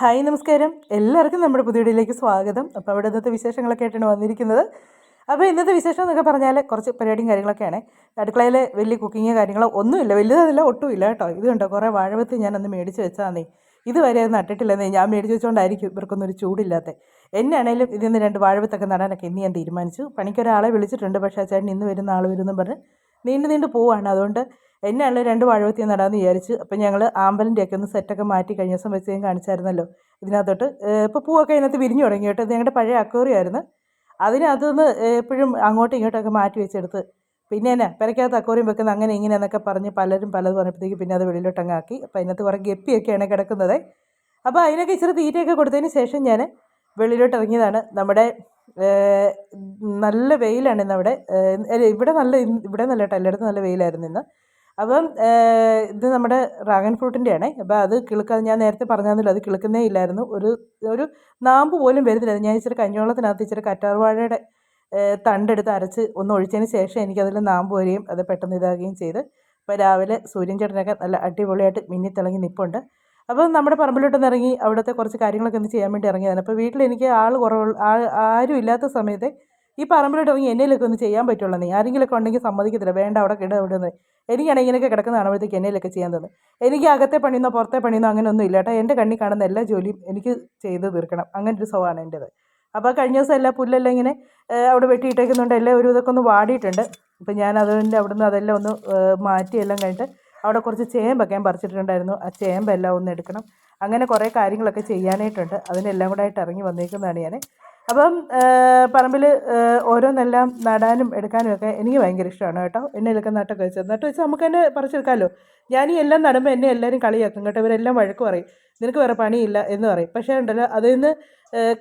Hi നമസ്കാരം. എല്ലാവർക്കും നമ്മുടെ പുതിയ വീഡിയോയിലേക്ക് സ്വാഗതം. അപ്പോൾ അവിടെ ഇന്നത്തെ വിശേഷങ്ങളൊക്കെ ആയിട്ടാണ് വന്നിരിക്കുന്നത്. അപ്പോൾ ഇന്നത്തെ വിശേഷം എന്നൊക്കെ പറഞ്ഞാൽ കുറച്ച് പരിപാടിയും കാര്യങ്ങളൊക്കെയാണ്. അടുക്കളയിൽ വലിയ കുക്കിങ്ങോ കാര്യങ്ങളോ ഒന്നുമില്ല. വലുതല്ല ഒട്ടുമില്ല കേട്ടോ. ഇത് കണ്ടോ കുറേ വാഴവത്ത് ഞാൻ അന്ന് മേടിച്ച് വെച്ചാന്നേ. ഇതുവരെ അത് നട്ടിട്ടില്ലെന്നേ. ഞാൻ മേടിച്ച് വെച്ചുകൊണ്ടായിരിക്കും ഇവർക്കൊന്നും ഒരു ചൂടില്ലാത്ത. എന്നാണേലും ഇതിൽ നിന്ന് രണ്ട് വാഴവത്തൊക്കെ നടാനൊക്കെ ഇന്ന് ഞാൻ തീരുമാനിച്ചു. പണിക്കൊരാളെ വിളിച്ചിട്ടുണ്ട്. പക്ഷേ ചേട്ടൻ ഇന്ന് വരുന്ന ആൾ വരുമെന്നും പറഞ്ഞ് നീണ്ടു നീണ്ടു പോവാണ്. അതുകൊണ്ട് എന്നെയാണല്ലോ രണ്ട് വാഴവത്തി നടാമെന്ന് വിചാരിച്ചു അപ്പം ഞങ്ങൾ ആമ്പലിന്റെ ഒക്കെ ഒന്ന് സെറ്റൊക്കെ മാറ്റി കഴിഞ്ഞ ദിവസം വെച്ച് ഞാൻ കാണിച്ചായിരുന്നല്ലോ. ഇതിനകത്തോട്ട് ഇപ്പോൾ പൂവൊക്കെ അതിനകത്ത് വിരിഞ്ഞു തുടങ്ങി കേട്ടോ. ഇത് ഞങ്ങളുടെ പഴയ അക്വേറിയമായിരുന്നു അതിനകത്തുനിന്ന് എപ്പോഴും അങ്ങോട്ടും ഇങ്ങോട്ടൊക്കെ മാറ്റി വെച്ചെടുത്ത് പിന്നെ എന്നാ പെരക്കകത്ത് അക്വറിയും വെക്കുന്ന അങ്ങനെ ഇങ്ങനെ എന്നൊക്കെ പറഞ്ഞ് പലരും പലത് പറഞ്ഞപ്പോഴത്തേക്ക് പിന്നെ അത് വെളിയിലോട്ട് അങ്ങ് ആക്കി അപ്പോൾ അതിനകത്ത് കുറേ ഗപ്പിയൊക്കെയാണ് കിടക്കുന്നത്. അപ്പോൾ അതിനൊക്കെ ഇച്ചിരി തീറ്റയൊക്കെ കൊടുത്തതിന് ശേഷം ഞാൻ വെളിയിലോട്ട് ഇറങ്ങിയതാണ് നമ്മുടെ നല്ല വെയിലാണ് ഇന്ന് അവിടെ. ഇവിടെ നല്ല ഇവിടെ നല്ല കേട്ടോ. എല്ലായിടത്തും നല്ല വെയിലായിരുന്നു ഇന്ന്. അപ്പം ഇത് നമ്മുടെ ഡ്രാഗൺ ഫ്രൂട്ടിന്റെ ആണേ അപ്പോൾ അത് കിളുക്കാതെ ഞാൻ നേരത്തെ പറഞ്ഞാന്നല്ലോ അത് കിളുക്കുന്നേ ഇല്ലായിരുന്നു. ഒരു ഒരു നാമ്പ് പോലും വരുന്നില്ല ഞാൻ ഇച്ചിരി കഞ്ഞോളത്തിനകത്ത് ഇച്ചിരി കറ്റാർവാഴയുടെ തണ്ടെടുത്ത് അരച്ച് ഒന്ന് ഒഴിച്ചതിന് ശേഷം എനിക്കതിൽ നാമ്പ് വരികയും അത് പെട്ടെന്ന് ഇതാകുകയും ചെയ്ത്. ഇപ്പോൾ രാവിലെ സൂര്യൻ ചേട്ടനൊക്കെ നല്ല അടിപൊളിയായിട്ട് മിന്നി തിളങ്ങി നിൽപ്പുണ്ട് അപ്പം നമ്മുടെ പറമ്പിലോട്ടൊന്ന് ഇറങ്ങി അവിടുത്തെ കുറച്ച് കാര്യങ്ങളൊക്കെ ഒന്ന് ചെയ്യാൻ വേണ്ടി ഇറങ്ങിയതാണ്. അപ്പോൾ വീട്ടിൽ എനിക്ക് ആൾ കുറവുള്ള ആ- ആരും ഇല്ലാത്ത സമയത്ത് ഈ പറമ്പിലോട്ട് ഇറങ്ങി എന്നേലൊക്കെ ഒന്ന് ചെയ്യാൻ പറ്റുള്ളൂ നീ ആരെങ്കിലുമൊക്കെ ഉണ്ടെങ്കിൽ സമ്മതിക്കത്തില്ല. വേണ്ട അവിടെ കിട അവിടെ നിന്ന് എനിക്കാണെങ്കിൽ ഇങ്ങനെയൊക്കെ കിടക്കുന്ന കാണുമ്പോഴത്തേക്ക് എന്നെയിലൊക്കെ ചെയ്യാൻ തന്നെ. എനിക്ക് അകത്തെ പണിയെന്നോ പുറത്തെ പണിയെന്നോ അങ്ങനെ ഒന്നും ഇല്ല കേട്ടോ. എന്റെ കണ്ണി കാണുന്ന എല്ലാ ജോലിയും എനിക്ക് ചെയ്ത് തീർക്കണം. അങ്ങനെ ഒരു സ്വഭാവമാണ് എന്റേത്. അപ്പോൾ കഴിഞ്ഞ ദിവസം എല്ലാ പുല്ലെല്ലാം ഇങ്ങനെ അവിടെ വെട്ടിയിട്ടേക്കുന്നുണ്ട് എല്ലാം ഒരു ഇതൊക്കെ ഒന്ന് വാടിയിട്ടുണ്ട്. അപ്പോൾ ഞാൻ അതുകൊണ്ട് അവിടെ നിന്ന് അതെല്ലാം ഒന്ന് മാറ്റി എല്ലാം കഴിഞ്ഞിട്ട് അവിടെ കുറച്ച് ചേമ്പൊക്കെ ഞാൻ പറിച്ചിട്ടുണ്ടായിരുന്നു ആ ചേമ്പെല്ലാം ഒന്ന് എടുക്കണം. അങ്ങനെ കുറേ കാര്യങ്ങളൊക്കെ ചെയ്യാനായിട്ടുണ്ട്. അതിനെല്ലാം കൂടെ ആയിട്ട് ഇറങ്ങി വന്നേക്കുന്നതാണ് ഞാൻ. അപ്പം പറമ്പിൽ ഓരോന്നെല്ലാം നടാനും എടുക്കാനും ഒക്കെ എനിക്ക് ഭയങ്കര ഇഷ്ടമാണ് കേട്ടോ. എന്നെ എടുക്കുന്ന നട്ടൊക്കെ വെച്ച്. നട്ട് വെച്ചാൽ നമുക്ക് തന്നെ പറിച്ചെടുക്കാമല്ലോ ഞാൻ ഈ എല്ലാം നടുമ്പോൾ എന്നെ എല്ലാവരും കളിയാക്കും കേട്ടോ. ഇവരെല്ലാം വഴക്ക് പറയും. നിനക്ക് വേറെ പണിയില്ല എന്ന് പറയും. പക്ഷേ ഉണ്ടല്ലോ അതിൽ നിന്ന്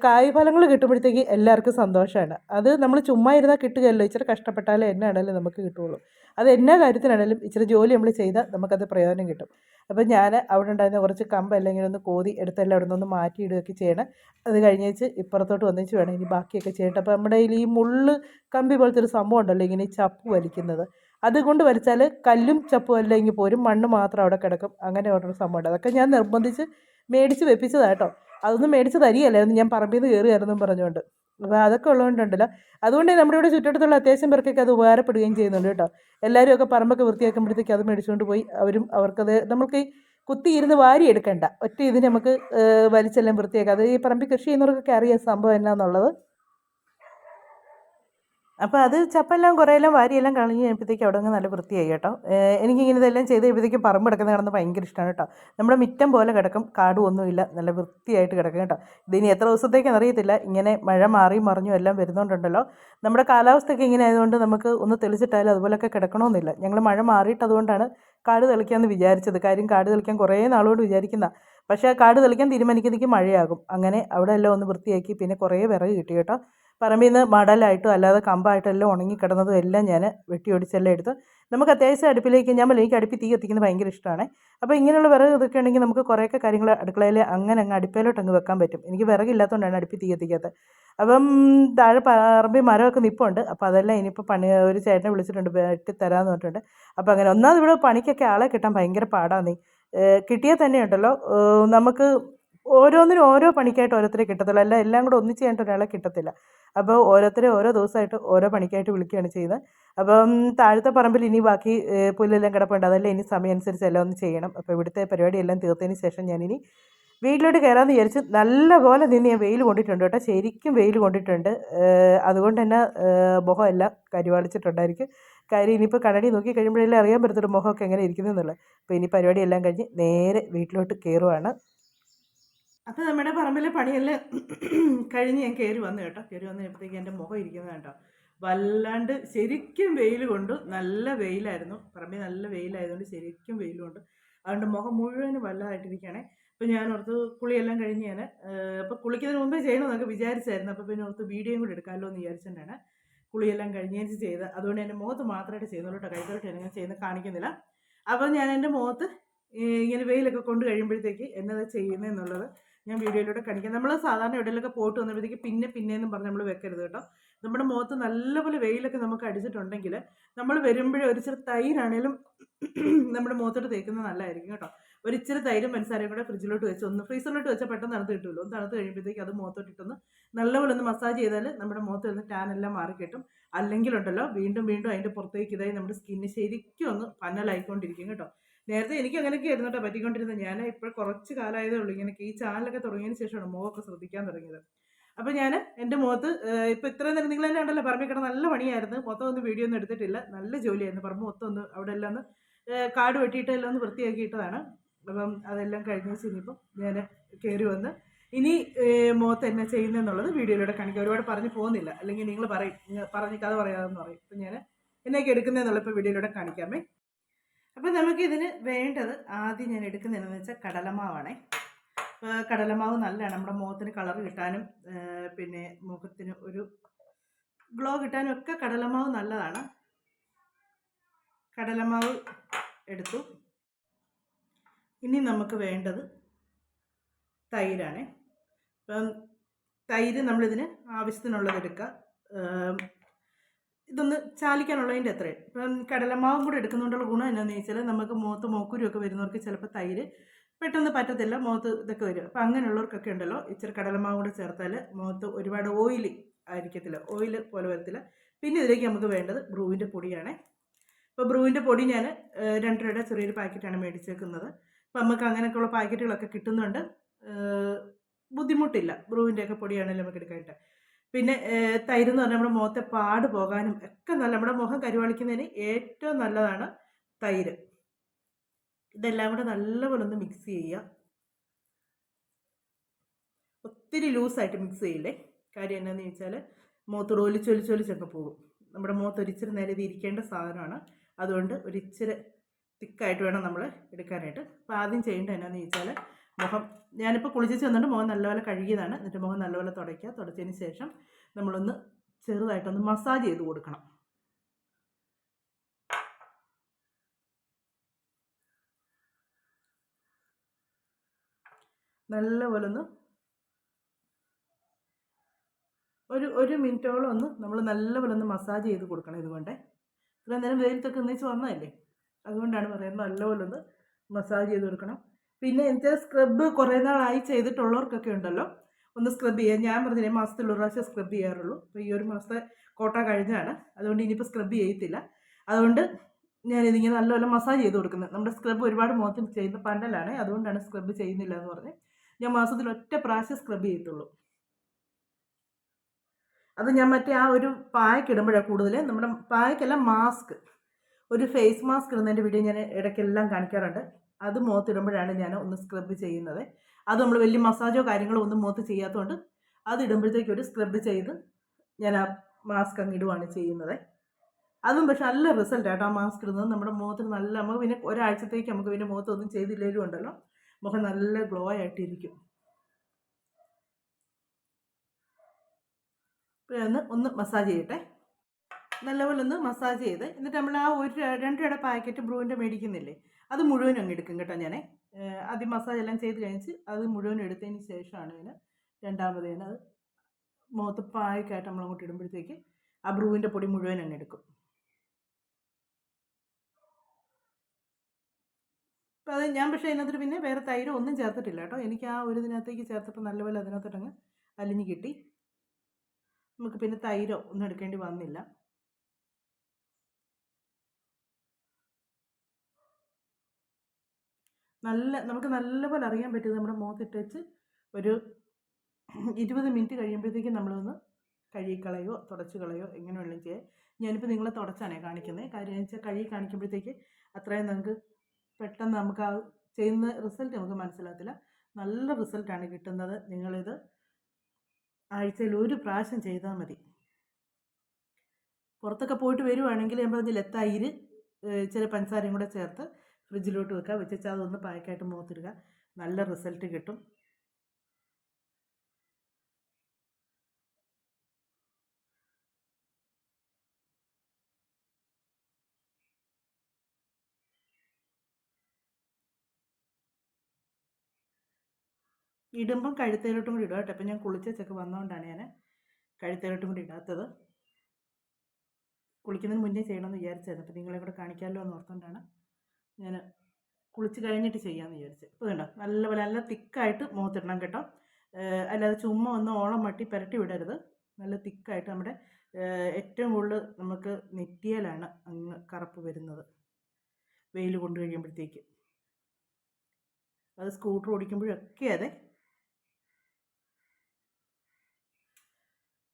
കായ്ഫലങ്ങൾ കിട്ടുമ്പോഴത്തേക്ക് എല്ലാവർക്കും സന്തോഷമാണ് അത് നമ്മൾ ചുമ്മാ ഇരുന്നാൽ കിട്ടുകയല്ലോ. ഇച്ചിരി കഷ്ടപ്പെട്ടാലേ എന്നാണേലും നമുക്ക് കിട്ടുള്ളൂ അത് എന്നാ കാര്യത്തിനാണേലും ഇച്ചിരി ജോലി നമ്മൾ ചെയ്താൽ നമുക്കത് പ്രയോജനം കിട്ടും. അപ്പം ഞാൻ അവിടെ ഉണ്ടായിരുന്ന കുറച്ച് കമ്പ് അല്ലെങ്കിൽ ഒന്ന് കോതി എടുത്തെല്ലാം അവിടെ നിന്ന് മാറ്റിയിടുകയൊക്കെ ചെയ്യണം. അത് കഴിഞ്ഞേച്ച് ഇപ്പുറത്തോട്ട് വന്നിച്ച് വേണം ഇനി ബാക്കിയൊക്കെ ചെയ്യട്ടെ. അപ്പോൾ നമ്മുടെ ഈ മുള്ള് കമ്പി പോലത്തെ ഒരു സംഭവം ഉണ്ടല്ലോ ഇങ്ങനെ ചപ്പ് വലിക്കുന്നത്. അതുകൊണ്ട് വലിച്ചാൽ കല്ലും ചപ്പും അല്ലെങ്കിൽ പോരും. മണ്ണ് മാത്രം അവിടെ കിടക്കും. അങ്ങനെ ഒരു സംഭവമുണ്ട്. അതൊക്കെ ഞാൻ നിർബന്ധിച്ച് മേടിച്ച് വെപ്പിച്ചതാട്ടോ അതൊന്നും മേടിച്ച് തരികയല്ലായിരുന്നു. ഞാൻ പറമ്പിൽ നിന്ന് കയറിയായിരുന്നു പറഞ്ഞുകൊണ്ട്. അപ്പോൾ അതൊക്കെ ഉള്ളതുകൊണ്ടുണ്ടല്ലോ. അതുകൊണ്ട് നമ്മുടെ ഇവിടെ ചുറ്റടുത്തുള്ള അത്യാവശ്യം പേർക്കൊക്കെ അത് ഉപകാരപ്പെടുകയും ചെയ്യുന്നുണ്ട് കേട്ടോ. എല്ലാവരും ഒക്കെ പറമ്പൊക്കെ വൃത്തിയാക്കുമ്പോഴത്തേക്ക് അത് മേടിച്ചുകൊണ്ട് പോയി. അവരും അവർക്കത് നമുക്ക് ഈ കുത്തിയിരുന്ന് വാരി എടുക്കണ്ട. ഒറ്റ ഇതിന് നമുക്ക് വലിച്ചെല്ലാം വൃത്തിയാക്കാം. അത് ഈ പറമ്പിൽ കൃഷി ചെയ്യുന്നവർക്കൊക്കെ അറിയാം സംഭവം എന്നാന്നുള്ളത്. അപ്പോൾ അത് ചപ്പെല്ലാം കുറേയെല്ലാം വാരിയെല്ലാം കളഞ്ഞ് കഴിഞ്ഞപ്പോഴത്തേക്ക് അവിടെ അങ്ങ് നല്ല വൃത്തിയായി കേട്ടോ. എനിക്കിങ്ങനെ ഇതെല്ലാം ചെയ്ത് കഴിയുമ്പോഴത്തേക്കും പറമ്പ് കിടക്കുന്ന കിടന്ന് ഭയങ്കര ഇഷ്ടമാണ് കേട്ടോ. നമ്മുടെ മിറ്റം പോലെ കിടക്കും കാടും ഒന്നുമില്ല നല്ല വൃത്തിയായിട്ട് കിടക്കും കേട്ടോ. ഇതിനി എത്ര ദിവസത്തേക്കെന്ന് അറിയത്തില്ല ഇങ്ങനെ മഴ മാറി മറിഞ്ഞും എല്ലാം വരുന്നുണ്ടല്ലോ. നമ്മുടെ കാലാവസ്ഥയൊക്കെ ഇങ്ങനെ ആയതുകൊണ്ട് നമുക്ക് ഒന്ന് തെളിച്ചിട്ടാലും അതുപോലെയൊക്കെ കിടക്കണമെന്നില്ല ഞങ്ങൾ മഴ മാറിയിട്ട് അതുകൊണ്ടാണ് കാട് തെളിക്കാമെന്ന് വിചാരിച്ചത്. കാര്യം കാട് തെളിക്കാൻ കുറേ നാളുകൊണ്ട് വിചാരിക്കുന്ന. പക്ഷേ ആ കാട് തെളിക്കാൻ തീരുമാനിക്കുന്നതിക്ക് മഴയാകും. അങ്ങനെ അവിടെ എല്ലാം ഒന്ന് വൃത്തിയാക്കി പിന്നെ കുറേ വിറക് കിട്ടി കേട്ടോ. പറമ്പിൽ നിന്ന് മടലായിട്ടും അല്ലാതെ കമ്പായിട്ടും എല്ലാം ഉണങ്ങിക്കിടന്നതും എല്ലാം ഞാൻ വെട്ടിയൊടിച്ചെല്ലാം എടുത്ത് നമുക്ക് അത്യാവശ്യം അടുപ്പിലേക്ക് ഞാൻ എനിക്ക് അടുപ്പിൽ തീ കത്തിക്കുന്നത് ഭയങ്കര ഇഷ്ടമാണ്. അപ്പോൾ ഇങ്ങനെയുള്ള വിറക് ഇതൊക്കെ ഉണ്ടെങ്കിൽ നമുക്ക് കുറേയൊക്കെ കാര്യങ്ങൾ അടുക്കളയിൽ അങ്ങനെ അങ്ങ് അടുപ്പിലോട്ട് അങ്ങ് വെക്കാൻ പറ്റും. എനിക്ക് വിറകില്ലാത്തതുകൊണ്ടാണ് അടുപ്പിൽ തീ കത്തിക്കാത്തത്. അപ്പം താഴെ പറമ്പിൽ മരമൊക്കെ നിൽപ്പുണ്ട് അപ്പോൾ അതെല്ലാം ഇനിയിപ്പോൾ പണി ഒരു ചേട്ടനെ വിളിച്ചിട്ടുണ്ട് വെട്ടി തരാമെന്ന് പറഞ്ഞിട്ടുണ്ട്. അപ്പോൾ അങ്ങനെ ഒന്നാമത് ഇവിടെ പണിക്കൊക്കെ ആളെ കിട്ടാൻ ഭയങ്കര പാടാന്നേ കിട്ടിയാൽ തന്നെ ഉണ്ടല്ലോ. നമുക്ക് ഓരോന്നിനും ഓരോ പണിക്കായിട്ട് ഓരോരുത്തരെ കിട്ടത്തുള്ളൂ. അല്ല എല്ലാം കൂടെ ഒന്നിച്ച് ചെയ്യാനായിട്ട് ഒരാളെ കിട്ടത്തില്ല. അപ്പോൾ ഓരോരുത്തരെ ഓരോ ദിവസമായിട്ട് ഓരോ പണിക്കായിട്ട് വിളിക്കുകയാണ് ചെയ്യുന്നത്. അപ്പം താഴത്തെ പറമ്പിൽ ഇനി ബാക്കി പുല്ലെല്ലാം കിടപ്പുണ്ട്. അതെല്ലാം ഇനി സമയം അനുസരിച്ച് എല്ലാം ഒന്ന് ചെയ്യണം. അപ്പോൾ ഇവിടുത്തെ പരിപാടിയെല്ലാം തീർത്തതിന് ശേഷം ഞാനിനി വീട്ടിലോട്ട് കയറാമെന്ന് വിചാരിച്ച് നല്ലപോലെ നിന്ന് ഞാൻ വെയിൽ കൊണ്ടിട്ടുണ്ട് കേട്ടോ. ശരിക്കും വെയിൽ കൊണ്ടിട്ടുണ്ട്. അതുകൊണ്ട് തന്നെ മുഖമെല്ലാം കരിവാളിച്ചിട്ടുണ്ടായിരിക്കും. കാര്യം ഇനിയിപ്പോൾ കണ്ണടി നോക്കി കഴിയുമ്പോഴെല്ലാം അറിയാൻ പറ്റത്തുള്ളൂ മുഖമൊക്കെ എങ്ങനെ ഇരിക്കുന്നു എന്നുള്ളത് അപ്പോൾ ഇനി പരിപാടിയെല്ലാം കഴിഞ്ഞ് നേരെ വീട്ടിലോട്ട് കയറുവാണ്. അപ്പോൾ നമ്മുടെ പറമ്പിലെ പണിയെല്ലാം കഴിഞ്ഞ് ഞാൻ കയറി വന്നു കേട്ടോ. കയറി വന്നു കഴിഞ്ഞപ്പോഴത്തേക്ക് എന്റെ മുഖം ഇരിക്കുന്നത് കേട്ടോ വല്ലാണ്ട് ശരിക്കും വെയിൽ കൊണ്ട് നല്ല വെയിലായിരുന്നു. പറമ്പിൽ നല്ല വെയിലായതുകൊണ്ട് ശരിക്കും വെയിൽ കൊണ്ട്. അതുകൊണ്ട് മുഖം മുഴുവനും വല്ലാതായിട്ടിരിക്കുകയാണേ. അപ്പോൾ ഞാൻ ഓർത്ത് കുളിയെല്ലാം കഴിഞ്ഞ് ഞാൻ അപ്പോൾ കുളിക്കുന്നതിന് മുമ്പേ ചെയ്യണമെന്നൊക്കെ വിചാരിച്ചായിരുന്നു. അപ്പോൾ പിന്നെ ഓർത്ത് വീഡിയോയും കൂടി എടുക്കാമല്ലോ എന്ന് വിചാരിച്ചിട്ടാണ് കുളിയെല്ലാം കഴിഞ്ഞേച്ച് ചെയ്ത്. അതുകൊണ്ട് എന്റെ മുഖത്ത് മാത്രമായിട്ട് ചെയ്യുന്നുള്ളൂ കേട്ടോ. കൈത്തോട്ട് ഞാൻ ചെയ്യുന്നത് കാണിക്കുന്നില്ല. അപ്പോൾ ഞാൻ എന്റെ മുഖത്ത് ഇങ്ങനെ വെയിലൊക്കെ കൊണ്ട് കഴിയുമ്പോഴത്തേക്ക് എന്നതാ ചെയ്യുന്നതെന്നുള്ളത് ഞാൻ വീഡിയോയിലൂടെ കാണിക്കാം. നമ്മൾ സാധാരണ എവിടെയെങ്കിലൊക്കെ പോയിട്ട് വന്നപ്പോഴത്തേക്ക് പിന്നെ പിന്നെയെന്നും പറഞ്ഞ് നമ്മൾ വെക്കരുത് കേട്ടോ. നമ്മുടെ മുഖത്ത് നല്ലപോലെ വെയിലൊക്കെ നമുക്ക് അടിച്ചിട്ടുണ്ടെങ്കിൽ നമ്മൾ വരുമ്പോഴേ ഒരു ചെറു തൈരാണേലും നമ്മുടെ മുഖത്തോട്ട് തേക്കുന്നത് നല്ലതായിരിക്കും കേട്ടോ. ഒരു ഇച്ചിരി തൈരും പഞ്ചസാരയും കൂടെ ഫ്രിഡ്ജിലോട്ട് വെച്ച് ഒന്ന് ഫ്രീസറിലോട്ട് വെച്ചാൽ പെട്ടെന്ന് തണുത്ത് കിട്ടുമല്ലോ ഒന്ന് തണുത്ത് കഴിയുമ്പോഴത്തേക്ക് അത് മുഖത്തോട്ടിട്ടൊന്ന് നല്ലപോലെ ഒന്ന് മസാജ് ചെയ്താൽ നമ്മുടെ മുഖത്ത് നിന്ന് ടാൻ എല്ലാം മാറി കിട്ടും. അല്ലെങ്കിലുണ്ടല്ലോ വീണ്ടും വീണ്ടും അതിന്റെ പുറത്തേക്ക് ഇതായി നമ്മുടെ സ്കിന്ന് ശരിക്കും ഒന്ന് പന്നലായിക്കൊണ്ടിരിക്കും കേട്ടോ. നേരത്തെ എനിക്ക് അങ്ങനെയൊക്കെ ആയിരുന്നു കേട്ടോ പറ്റിക്കൊണ്ടിരുന്നത്. ഞാൻ ഇപ്പോൾ കുറച്ച് കാലമായതേ ഉള്ളൂ. ഇങ്ങനെ ഈ ചാനലൊക്കെ തുടങ്ങിയതിന് ശേഷമാണ് മുഖമൊക്കെ ശ്രദ്ധിക്കാൻ തുടങ്ങിയത്. അപ്പോൾ ഞാൻ എന്റെ മുഖത്ത് ഇപ്പം ഇത്രയും നേരം നിങ്ങൾ തന്നെ ഉണ്ടല്ലോ പറമ്പിൽ കിടന്ന് നല്ല പണിയായിരുന്നു. മൊത്തം ഒന്ന് വീഡിയോ ഒന്നും എടുത്തിട്ടില്ല. നല്ല ജോലിയായിരുന്നു. പറമ്പ് മൊത്തം ഒന്ന് അവിടെ എല്ലാം ഒന്ന് കാട് വെട്ടിയിട്ട് എല്ലാം ഒന്ന് വൃത്തിയാക്കിയിട്ടതാണ് അപ്പം അതെല്ലാം കഴിഞ്ഞ ഇനിയിപ്പം ഞാൻ കയറി വന്ന് ഇനി മുഖത്ത് എന്നെ ചെയ്യുന്നതെന്നുള്ളത് വീഡിയോയിലൂടെ കാണിക്കുക ഒരുപാട് പറഞ്ഞു പോകുന്നില്ല. അല്ലെങ്കിൽ നിങ്ങൾ പറയും പറഞ്ഞ് കഥ പറയാതെന്ന് പറയും. അപ്പം ഞാൻ എന്നേക്ക് എടുക്കുന്നതെന്നുള്ള ഇപ്പോൾ വീഡിയോയിലൂടെ കാണിക്കാമേ. അപ്പോൾ നമുക്കിതിന് വേണ്ടത് ആദ്യം ഞാൻ എടുക്കുന്നതെന്ന് വെച്ചാൽ കടലമാവാണ്. കടലമാവ് നല്ലതാണ്. നമ്മുടെ മുഖത്തിന് കളർ കിട്ടാനും പിന്നെ മുഖത്തിന് ഒരു ഗ്ലോ കിട്ടാനും ഒക്കെ കടലമാവ് നല്ലതാണ്. കടലമാവ് എടുത്തു. ഇനി നമുക്ക് വേണ്ടത് തൈരാണ്. അപ്പം തൈര് നമ്മളിതിന് ആവശ്യത്തിനുള്ളത് എടുക്കുക. ഏം, ഇതൊന്ന് ചാലിക്കാനുള്ളതിന്റെ അത്രേ. ഇപ്പം കടലമാവും കൂടെ എടുക്കുന്നതുകൊണ്ടുള്ള ഗുണം എന്താണെന്ന് ചോദിച്ചാൽ നമുക്ക് മുഖത്ത് മോക്കുരുമൊക്കെ വരുന്നവർക്ക് ചിലപ്പോൾ തൈര് പെട്ടെന്ന് പറ്റത്തില്ല മുഖത്ത് ഇതൊക്കെ വരും അപ്പം അങ്ങനെയുള്ളവർക്കൊക്കെ ഉണ്ടല്ലോ ഇച്ചിരി കടലമാവ് കൂടെ ചേർത്താൽ മുഖത്ത് ഒരുപാട് ഓയിലി ആയിരിക്കത്തില്ല ഓയിൽ പോലെ വരത്തില്ല. പിന്നെ ഇതിലേക്ക് നമുക്ക് വേണ്ടത് ബ്രൂവിന്റെ പൊടിയാണ്. ഇപ്പോൾ ബ്രൂവിന്റെ പൊടി ഞാൻ രണ്ട് രൂപയുടെ ചെറിയൊരു പാക്കറ്റാണ് മേടിച്ചേക്കുന്നത്. അപ്പം നമുക്ക് അങ്ങനെയൊക്കെയുള്ള പാക്കറ്റുകളൊക്കെ കിട്ടുന്നുണ്ട്. ബുദ്ധിമുട്ടില്ല ബ്രൂവിന്റെ ഒക്കെ പൊടിയാണെങ്കിലും നമുക്ക് എടുക്കാനായിട്ട്. പിന്നെ തൈര് എന്ന് പറഞ്ഞാൽ നമ്മുടെ മുഖത്തെ പാട് പോകാനും ഒക്കെ നല്ല നമ്മുടെ മുഖം കരുവാളിക്കുന്നതിന് ഏറ്റവും നല്ലതാണ് തൈര്. ഇതെല്ലാം കൂടെ നല്ലപോലെ ഒന്ന് മിക്സ് ചെയ്യുക. ഒത്തിരി ലൂസായിട്ട് മിക്സ് ചെയ്യില്ലേ? കാര്യം എന്നാന്ന് ചോദിച്ചാൽ മുഖത്തോട് ഒലിച്ചൊലിച്ചൊലിച്ചൊക്കെ പോകും. നമ്മുടെ മുഖത്ത് ഒരിച്ചിരി നേരെ ഇരിക്കേണ്ട സാധനമാണ്. അതുകൊണ്ട് ഒരിച്ചിരി തിക്കായിട്ട് വേണം നമ്മൾ എടുക്കാനായിട്ട്. അപ്പോൾ ആദ്യം ചെയ്യേണ്ടത് എന്നാന്ന് ചോദിച്ചാൽ മുഖം ഞാനിപ്പോൾ കുളിച്ച് വന്നിട്ട് മുഖം നല്ലപോലെ കഴുകിയതാണ്. എന്നിട്ട് മുഖം നല്ലപോലെ തുടയ്ക്കുക. തുടച്ചതിന് ശേഷം നമ്മളൊന്ന് ചെറുതായിട്ടൊന്ന് മസാജ് ചെയ്ത് കൊടുക്കണം. നല്ലപോലെ ഒന്ന് ഒരു ഒരു മിനിറ്റോളം ഒന്ന് നമ്മൾ നല്ലപോലെ ഒന്ന് മസാജ് ചെയ്ത് കൊടുക്കണം ഇതുകൊണ്ട്. ഇത്രയും നേരം വെയിലത്തൊക്കെ ഒന്നിച്ച് വന്നതല്ലേ? അതുകൊണ്ടാണ് പറയുന്നത് നല്ലപോലെ ഒന്ന് മസാജ് ചെയ്ത് കൊടുക്കണം. പിന്നെ എനിക്ക് സ്ക്രബ് കുറേ നാളായി ചെയ്തിട്ടുള്ളവർക്കൊക്കെ ഉണ്ടല്ലോ. ഒന്ന് സ്ക്രബ് ചെയ്യാം. ഞാൻ പറഞ്ഞില്ലേ മാസത്തിൽ ഒരു പ്രാവശ്യം സ്ക്രബ് ചെയ്യാറുള്ളൂ. അപ്പോൾ ഈ ഒരു മാസത്തെ കോട്ട കഴിഞ്ഞാണ് അതുകൊണ്ട് ഇനിയിപ്പോൾ സ്ക്രബ് ചെയ്യത്തില്ല. അതുകൊണ്ട് ഞാൻ ഞാനിതിങ്ങനെ നല്ലപോലെ മസാജ് ചെയ്ത് കൊടുക്കുന്നത്. നമ്മുടെ സ്ക്രബ് ഒരുപാട് മുഖത്തിൽ ചെയ്യുന്ന പണ്ടലാണ്. അതുകൊണ്ടാണ് സ്ക്രബ് ചെയ്യുന്നില്ല എന്ന് പറഞ്ഞ്. ഞാൻ മാസത്തിൽ ഒറ്റ പ്രാവശ്യം സ്ക്രബ് ചെയ്യത്തുള്ളൂ. അത് ഞാൻ മറ്റേ ആ ഒരു പായ്ക്ക് ഇടുമ്പോഴാണ് കൂടുതൽ നമ്മുടെ പായ്ക്കല്ല മാസ്ക് ഒരു ഫേസ് മാസ്ക് ഇടുന്നതിന്റെ വീഡിയോ ഞാൻ ഇടയ്ക്കെല്ലാം കാണിക്കാറുണ്ട്. അത് മുഖത്തിടുമ്പോഴാണ് ഞാൻ ഒന്ന് സ്ക്രബ് ചെയ്യുന്നത്. അത് നമ്മൾ വലിയ മസാജോ കാര്യങ്ങളോ ഒന്നും മുഖത്ത് ചെയ്യാത്തതുകൊണ്ട് അത് ഇടുമ്പോഴത്തേക്ക് ഒരു സ്ക്രബ് ചെയ്ത് ഞാൻ ആ മാസ്ക് അങ്ങ് ഇടുവാണ് ചെയ്യുന്നത്. അതും പക്ഷെ നല്ല റിസൾട്ട് ആട്ടോ ആ മാസ്ക് ഇടുന്നത്. നമ്മുടെ മുഖത്തിന് നല്ല നമുക്ക് പിന്നെ ഒരാഴ്ചത്തേക്ക് നമുക്ക് പിന്നെ മുഖത്തൊന്നും ചെയ്തില്ലേലും ഉണ്ടല്ലോ. മുഖം നല്ല ഗ്ലോ ആയിട്ടിരിക്കും. ഒന്ന് ഒന്ന് മസാജ് ചെയ്യട്ടെ. നല്ലപോലെ ഒന്ന് മസാജ് ചെയ്ത്. എന്നിട്ട് നമ്മൾ ആ ഒരു രണ്ടിട പാക്കറ്റ് ബ്രൂവിന്റെ മേടിക്കുന്നില്ലേ? അത് മുഴുവനും അങ്ങ് എടുക്കും കേട്ടോ ഞാൻ ആദ്യം മസാജ് എല്ലാം ചെയ്ത് കഴിഞ്ഞ് അത് മുഴുവനും എടുത്തതിന് ശേഷമാണ് ഞാൻ രണ്ടാമത് ഞാൻ അത് മുഖത്ത് പായ്ക്കായിട്ട് നമ്മൾ അങ്ങോട്ട് ഇടുമ്പോഴത്തേക്ക് ആ ബ്രൂവിന്റെ പൊടി മുഴുവൻ അങ്ങ് എടുക്കും. അപ്പോൾ അത് ഞാൻ പക്ഷേ അതിനകത്ത് പിന്നെ വേറെ തൈര് ഒന്നും ചേർത്തിട്ടില്ല കേട്ടോ. എനിക്ക് ആ ഒരു ഇതിനകത്തേക്ക് ചേർത്തപ്പോൾ നല്ലപോലെ അതിനകത്തോട്ടങ്ങ് അലിഞ്ഞ് കിട്ടി. നമുക്ക് പിന്നെ തൈരോ ഒന്നും എടുക്കേണ്ടി വന്നില്ല. നല്ല നമുക്ക് നല്ലപോലെ അറിയാൻ പറ്റും നമ്മുടെ മുഖത്തിട്ട് വെച്ച് ഒരു ഇരുപത് മിനിറ്റ് കഴിയുമ്പോഴത്തേക്കും നമ്മളൊന്ന് കഴുകിക്കളയോ തുടച്ച് കളയോ എങ്ങനെ വേണമെങ്കിലും ചെയ്യാം. ഞാനിപ്പോൾ നിങ്ങളെ തുടച്ചാണേ കാണിക്കുന്നത് കാര്യം എന്ന് വെച്ചാൽ കഴുകി കാണിക്കുമ്പോഴത്തേക്ക് അത്രയും നമുക്ക് പെട്ടെന്ന് നമുക്ക് ആ ചെയ്യുന്ന റിസൾട്ട് നമുക്ക് മനസ്സിലാകത്തില്ല. നല്ല റിസൾട്ടാണ് കിട്ടുന്നത്. നിങ്ങളിത് ആഴ്ചയിൽ ഒരു പ്രാവശ്യം ചെയ്താൽ മതി. പുറത്തൊക്കെ പോയിട്ട് വരുവാണെങ്കിൽ ഞാൻ പറഞ്ഞ തൈര് ചില പഞ്ചസാരയും കൂടെ ചേർത്ത് ഫ്രിഡ്ജിലോട്ട് വെക്കുക. വെച്ചാൽ അതൊന്ന് പാക്കായിട്ട് മുഖത്തിടുക. നല്ല റിസൾട്ട് കിട്ടും. ഇടുമ്പം കഴുത്തേലോട്ടും കൂടി ഇടുക കേട്ടോ. അപ്പം ഞാൻ കുളിച്ചൊക്കെ വന്നതുകൊണ്ടാണ് ഞാൻ കഴുത്തേലോട്ടും കൂടി ഇടാത്തത്. കുളിക്കുന്നതിന് മുന്നേ ചെയ്യണമെന്ന് വിചാരിച്ചായിരുന്നു അപ്പം നിങ്ങളെ കൂടെ കാണിക്കാമല്ലോ എന്ന് ഓർത്തുകൊണ്ടാണ് ഞാൻ കുളിച്ച് കഴിഞ്ഞിട്ട് ചെയ്യാമെന്ന് വിചാരിച്ച്. ഇപ്പോൾ കണ്ടോ? നല്ലപോലെ നല്ല തിക്കായിട്ട് മുഖത്തിടണം കേട്ടോ. അല്ലാതെ ചുമ്മാ ഒന്ന് ഓളം മട്ടി പുരട്ടി വിടരുത്. നല്ല തിക്കായിട്ട് നമ്മുടെ ഏറ്റവും കൂടുതൽ നമുക്ക് നെറ്റിയലാണ് അങ്ങ് കറുപ്പ് വരുന്നത്. വെയിൽ കൊണ്ടു കഴിയുമ്പോഴത്തേക്ക്. അത് സ്കൂട്ടർ ഓടിക്കുമ്പോഴൊക്കെ അതെ.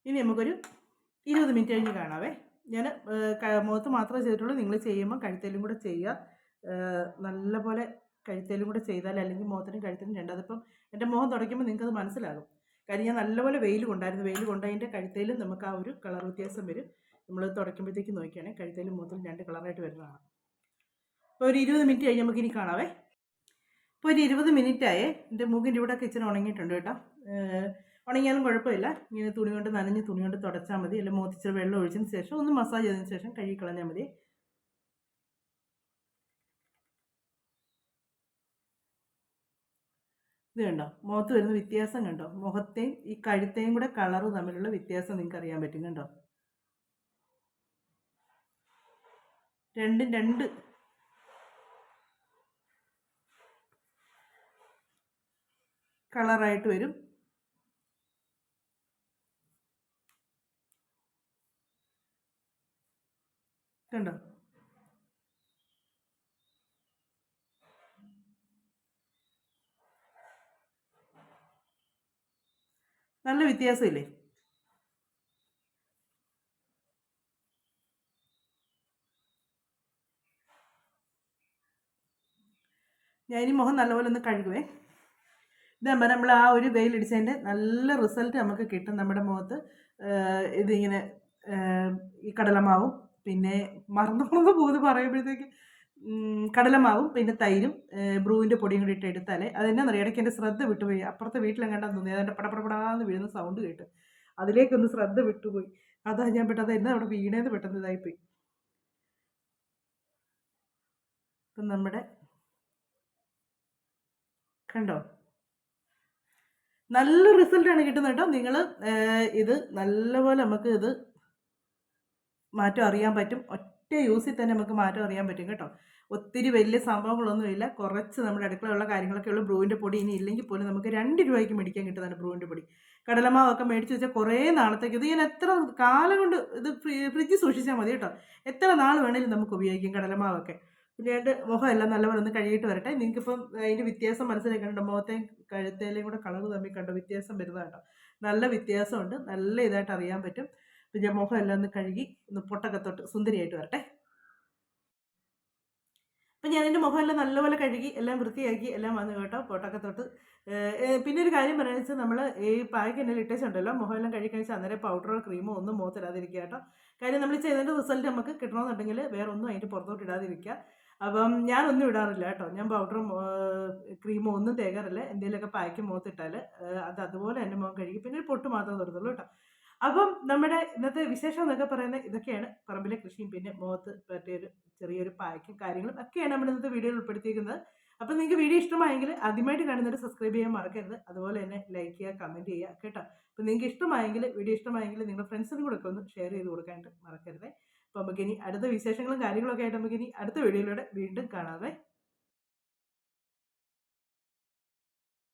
ഇനി നമുക്കൊരു ഇരുപത് മിനിറ്റ് കഴിഞ്ഞ് കാണാവേ. ഞാൻ മുഖത്ത് മാത്രമേ ചെയ്തിട്ടുള്ളൂ. നിങ്ങൾ ചെയ്യുമ്പോൾ കഴുത്തേലും കൂടെ ചെയ്യുക. നല്ലപോലെ കഴുത്തേലും കൂടെ ചെയ്താൽ അല്ലെങ്കിൽ മുഖത്തിനും കഴുത്തിനും രണ്ട്. അതിപ്പം എന്റെ മുഖം തുടയ്ക്കുമ്പോൾ നിങ്ങൾക്കത് മനസ്സിലാകും. കാര്യം ഞാൻ നല്ലപോലെ വെയിൽ കൊണ്ടായിരുന്നു. വെയിൽ കൊണ്ടതിന്റെ കഴുത്തേലും നമുക്ക് ആ ഒരു കളർ വ്യത്യാസം വരും. നമ്മൾ തുടയ്ക്കുമ്പോഴത്തേക്ക് നോക്കിയാണെങ്കിൽ കഴുത്തേലും മുഖത്തിലും രണ്ട് കളറായിട്ട് വരുന്നതാണ്. അപ്പോൾ ഒരു ഇരുപത് മിനിറ്റ് കഴിഞ്ഞ് നമുക്കിനി കാണാവേ. ഇപ്പോൾ ഒരു ഇരുപത് മിനിറ്റ് ആയേ എന്റെ മൂക്കിന്റെ ഇവിടെ ഇച്ചിരി ഉണങ്ങിയിട്ടുണ്ട് കേട്ടോ. ഉണങ്ങിയാലും കുഴപ്പമില്ല. ഇങ്ങനെ തുണി കൊണ്ട് നനഞ്ഞ് തുണി കൊണ്ട് തുടച്ചാൽ മതി. അല്ലെങ്കിൽ മുഖത്തിച്ചിരി വെള്ളം ഒഴിച്ചതിന് ശേഷം ഒന്ന് മസാജ് ചെയ്തതിന് ശേഷം കഴുകി കളഞ്ഞാൽ മതി. ഇത് കണ്ടോ? മുഖത്ത് വരുന്ന വ്യത്യാസം കണ്ടോ? മുഖത്തെയും ഈ കഴുത്തെയും കൂടെ കളറ് തമ്മിലുള്ള വ്യത്യാസം നിങ്ങൾക്ക് അറിയാൻ പറ്റും കണ്ടോ? രണ്ടും രണ്ട്. കളറായിട്ട് വരും. കണ്ടോ? നല്ല വ്യത്യാസമില്ലേ? ഞാൻ ഇനി മുഖം നല്ലപോലെ ഒന്ന് കഴുകുവേ. ഇതാകുമ്പോൾ നമ്മൾ ആ ഒരു വെയിലടിച്ചതിന്റെ നല്ല റിസൾട്ട് നമുക്ക് കിട്ടും നമ്മുടെ മുഖത്ത്. ഇതിങ്ങനെ ഈ കടലമാവും. പിന്നെ മറന്നു പോകുന്ന പോകുന്നത് പറയുമ്പോഴത്തേക്ക് കടലമാവും പിന്നെ തൈരും ബ്രൂവിന്റെ പൊടിയും കൂടി ഇട്ട് എടുത്താലേ അതെന്നാന്നറിയാം ഇടയ്ക്ക് എന്റെ ശ്രദ്ധ വിട്ടുപോയി. അപ്പുറത്തെ വീട്ടിലെങ്ങാണ്ടാന്ന് തോന്നി. അതിന്റെ പടപടപടാന്ന് വീഴുന്ന സൗണ്ട് കേട്ട്. അതിലേക്കൊന്ന് ശ്രദ്ധ വിട്ടുപോയി. അതാ ഞാൻ പെട്ടത്. എന്നാ അവിടെ വീണേന്ന് പെട്ടെന്ന് ഇതായിപ്പോയി. ഇപ്പം നമ്മുടെ കണ്ടോ? നല്ല റിസൾട്ടാണ് കിട്ടുന്നത് കേട്ടോ. നിങ്ങൾ ഇത് നല്ലപോലെ നമുക്ക് ഇത് മാറ്റം അറിയാൻ പറ്റും. യൂസിൽ തന്നെ നമുക്ക് മാറ്റം അറിയാൻ പറ്റും കേട്ടോ. ഒത്തിരി വലിയ സംഭവങ്ങളൊന്നുമില്ല. കുറച്ച് നമ്മുടെ അടുക്കളയുള്ള കാര്യങ്ങളൊക്കെ ഉള്ളൂ. ബ്രൂവിന്റെ പൊടി ഇനി ഇല്ലെങ്കിൽ പോലും നമുക്ക് രണ്ട് രൂപയ്ക്ക് മേടിക്കാൻ കിട്ടുന്നതാണ് ബ്രൂവിന്റെ പൊടി. കടലമാവൊക്കെ മേടിച്ച് വെച്ചാൽ കുറേ നാളത്തേക്ക് ഇത് ഞാൻ എത്ര കാലം കൊണ്ട് ഇത് ഫ്രിഡ്ജ് സൂക്ഷിച്ചാൽ മതി കേട്ടോ. എത്ര നാൾ വേണേലും നമുക്ക് ഉപയോഗിക്കാം കടലമാവൊക്കെ. പിന്നെ മുഖമെല്ലാം നല്ലപോലെ ഒന്ന് കഴുകിയിട്ട് വരട്ടെ. നിങ്ങൾക്കിപ്പം അതിന്റെ വ്യത്യാസം മനസ്സിലാക്കണ്ടോ മുഖത്തെയും കഴുത്തേലെയും കൂടെ കളർ തമ്മിൽ കണ്ടോ? വ്യത്യാസം വരുന്നതാണ് കേട്ടോ. നല്ല വ്യത്യാസമുണ്ട്. നല്ല ഇതായിട്ട് അറിയാൻ പറ്റും. പിന്നെ മുഖം എല്ലാം ഒന്ന് കഴുകി ഒന്ന് പൊട്ടൊക്കെ തൊട്ട് സുന്ദരിയായിട്ട് വരട്ടെ. അപ്പം ഞാൻ എന്റെ മുഖമെല്ലാം നല്ലപോലെ കഴുകി എല്ലാം വൃത്തിയാക്കി എല്ലാം വന്നു കേട്ടോ പൊട്ടൊക്കെ തൊട്ട് പിന്നെ ഒരു കാര്യം പറയുന്നത് വെച്ചാൽ നമ്മൾ ഈ പായ്ക്ക് എന്നെ ഇട്ടേച്ചുണ്ടല്ലോ മുഖമെല്ലാം കഴുകി കഴിച്ചാൽ അന്നേരം പൗഡറോ ക്രീമോ ഒന്നും മുഖത്തിടാതിരിക്കുക കേട്ടോ. കാര്യം നമ്മൾ ചെയ്തതിന്റെ റിസൾട്ട് നമുക്ക് കിട്ടണമെന്നുണ്ടെങ്കിൽ വേറെ ഒന്നും അതിന്റെ പുറത്തോട്ട് ഇടാതിരിക്കുക. അപ്പം ഞാനൊന്നും ഇടാറില്ല കേട്ടോ. ഞാൻ പൗഡറും ക്രീമോ ഒന്നും തേക്കാറില്ല. എന്തെങ്കിലുമൊക്കെ പായ്ക്ക് മുഖത്തിട്ടാൽ അത് അതുപോലെ എന്റെ മുഖം കഴുകി പിന്നെ ഒരു പൊട്ട് മാത്രമേ തൊടുത്തുള്ളൂ കേട്ടോ. അപ്പം നമ്മുടെ ഇന്നത്തെ വിശേഷം എന്നൊക്കെ പറയുന്നത് ഇതൊക്കെയാണ്. പറമ്പിലെ കൃഷിയും പിന്നെ മുഖത്ത് പറ്റിയൊരു ചെറിയൊരു പായ്ക്കും കാര്യങ്ങളും ഒക്കെയാണ് നമ്മുടെ ഇന്നത്തെ വീഡിയോയിൽ ഉൾപ്പെടുത്തിയിരിക്കുന്നത്. അപ്പം നിങ്ങൾക്ക് വീഡിയോ ഇഷ്ടമായെങ്കിൽ ആദ്യമായിട്ട് കാണുന്നവർ സബ്സ്ക്രൈബ് ചെയ്യാൻ മറക്കരുത്. അതുപോലെ തന്നെ ലൈക്ക് ചെയ്യുക കമന്റ് ചെയ്യുക കേട്ടോ. അപ്പം നിങ്ങൾക്ക് ഇഷ്ടമായെങ്കിൽ വീഡിയോ ഇഷ്ടമായെങ്കിൽ നിങ്ങളുടെ ഫ്രണ്ട്സിനും കൂടെ ഒക്കെ ഒന്ന് ഷെയർ ചെയ്ത് കൊടുക്കാനായിട്ട് മറക്കരുത്. അപ്പോൾ നമുക്കിനി അടുത്ത വിശേഷങ്ങളും കാര്യങ്ങളൊക്കെ ആയിട്ട് നമുക്കിനി അടുത്ത വീഡിയോയിലൂടെ വീണ്ടും കാണാവേ.